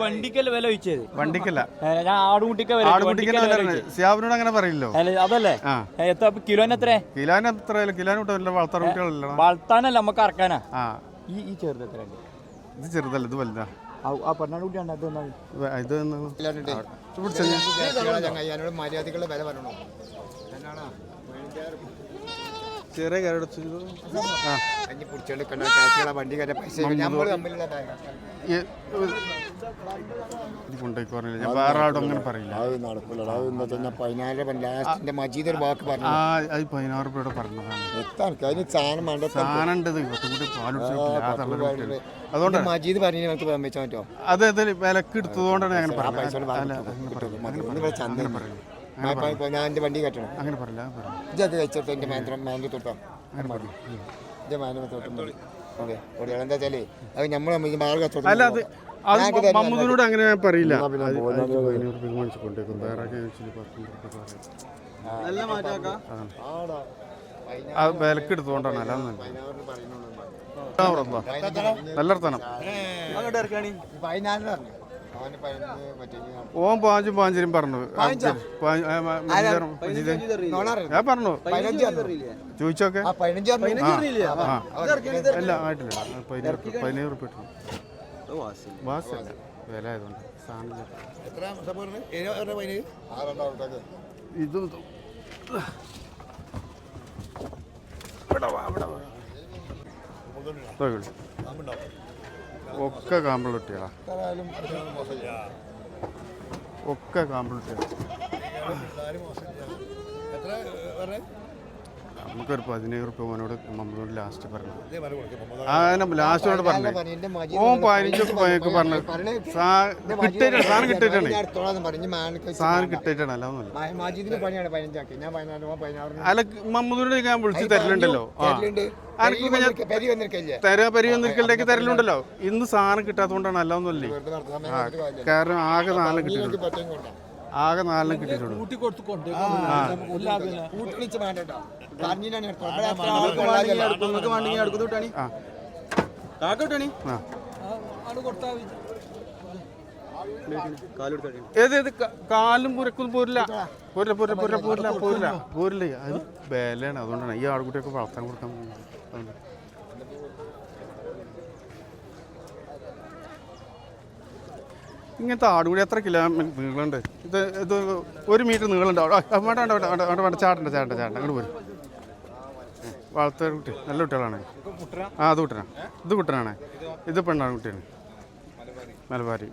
വണ്ടിക്കല്ലേ വില വെച്ചത് വണ്ടിക്കല്ല ഞാൻ ആടുകുട്ടിക്ക വില ആടുകുട്ടിക്കന്നെ വില. സിയാബിനോട് അങ്ങനെ പറയില്ലോ അതല്ലേ ആ എത്ര കിലോന് എത്ര കിലോന് എത്ര കിലോന് വിട്ടില്ല വളർത്താൻ കുട്ടികളല്ല വളർത്താനല്ല നമുക്ക് അറക്കാനാ ആ ഈ ഈ ചെറുത് എത്ര ഇത് ചെറുതല്ല ഇത് വലുതാ ആ പെണ്ണാട് കുട്ടിയാണ് അത് ഒന്നാണ് ഇത് ഇത്? ഇത് പിടിച്ചോ മര്യാദക്കുള്ള വില പറയണോ ചെറിയ ആ. ഞാൻ വേറെ അങ്ങനെ പറയില്ല. അത് നടക്കില്ല അത് എന്താ ലാസ്റ്റിന്റെ മജീദ് ഒരു വാക്ക് പറഞ്ഞു. ആ അത് പതിനാറ് രൂപയുടെ പറഞ്ഞതാണ്. അതിന് സാധനം വേണ്ട. സാധനം ഉണ്ട് കുട്ടികൾ അതുകൊണ്ട് മജീദ് പറഞ്ഞു നമുക്ക് വെച്ചാൽ പറ്റുമോ? അത് ഇത് വിലക്ക് എടുത്തതുകൊണ്ടാണ് അങ്ങനെ പറഞ്ഞത്. അങ്ങനെ കിട്ടും. മതി. ഞാൻ എന്റെ വണ്ടി കെട്ടണം. അങ്ങനെ പറയില്ല ഇതൊക്കെ വെച്ചിട്ട് എന്റെ മാന്ത്രം മാന്റെ തൊട്ടാ. അങ്ങനെ എന്റെ മാന്റെ തൊട്ടും മതി. ഓക്കെ എന്താ വെച്ചാലേ അത് നമ്മൾ അല്ല അത് അത് മമ്മൂദിനോട് അങ്ങനെ ഞാൻ പറയില്ല. നല്ല മാറ്റാക്കാം വിലക്ക് എടുത്തുകൊണ്ടാണ്. അല്ല. നല്ല വർത്തനം പറഞ്ഞു? ഓൻ പാഞ്ചും പാഞ്ചരും പറഞ്ഞു. ഞാൻ പറഞ്ഞു. ചോദിച്ചോക്കെ. അല്ല ആയിട്ടില്ല. പതിനേഴ് ഇട്ടു. ബാസല്ല വില ആയതുകൊണ്ട് സാധനം എത്ര? പതിനേഴ്? ഇതും ഇതും. ഇതാ. ഇവിടെ. ഒക്കെ കാമ്പിളിട്ടിയാ ഒക്കെ കാമ്പിളിട്ടിയാ നമുക്കൊരു പതിനേഴ് റുപ്യ മോനോട് മമ്മൂനോട് ലാസ്റ്റ് പറഞ്ഞു ആ ലാസ്റ്റോട് പറഞ്ഞു. ഓ പതിനഞ്ചൊക്കെ പോയൊക്കെ പറഞ്ഞു. കിട്ടിയിട്ടാണ് സാധനം കിട്ടിയിട്ടാണ് സാധനം കിട്ടിയിട്ടാണ് അല്ല പതിനാറിന് അല്ല മമ്മൂദിനോട് ഞാൻ വിളിച്ച് തരലുണ്ടല്ലോ. തരാ പരി വന്നിരിക്കലേക്ക് തരലുണ്ടല്ലോ. ഇന്ന് സാധനം കിട്ടാത്തതുകൊണ്ടാണ് അല്ല ഒന്നുമില്ലേ കാരണം ആകെ സാധനം കൊണ്ടാ. ആകെ നാലെണ്ണം കിട്ടിയിട്ടുള്ളൂ ഏത് കാലും പുരക്കൊന്നും പോരില്ല. പോരില്ല പോരില്ല പോരില്ല പോരില്ല പോരില്ല. പോരില്ല. അത് വിലയാണ് അതുകൊണ്ടാണ് ഈ ആൾക്കുട്ടിയൊക്കെ വളർത്താൻ കൊടുക്കാൻ പോകുന്നത്. അതുകൊണ്ട്. ഇങ്ങനത്തെ ആടുകൂടി എത്ര കിലോ നീളമുണ്ട് ഇത് ഇത് ഒരു മീറ്റർ നീളമുണ്ട് വേണ്ട വേണ്ട വേണ്ട വേണ്ട വേണ്ട ചാട്ടണ്ട ചാട്ടണ്ട ചാട്ടണ്ട അങ്ങോട്ട് പോരും. വളർത്ത കുട്ടി നല്ല കുട്ടികളാണ്. ആ അത് കുട്ടനാണ് ഇത് കുട്ടനാണ്. ഇത് പെണ്ണാണ് കുട്ടിയാണ്. മലബാരി.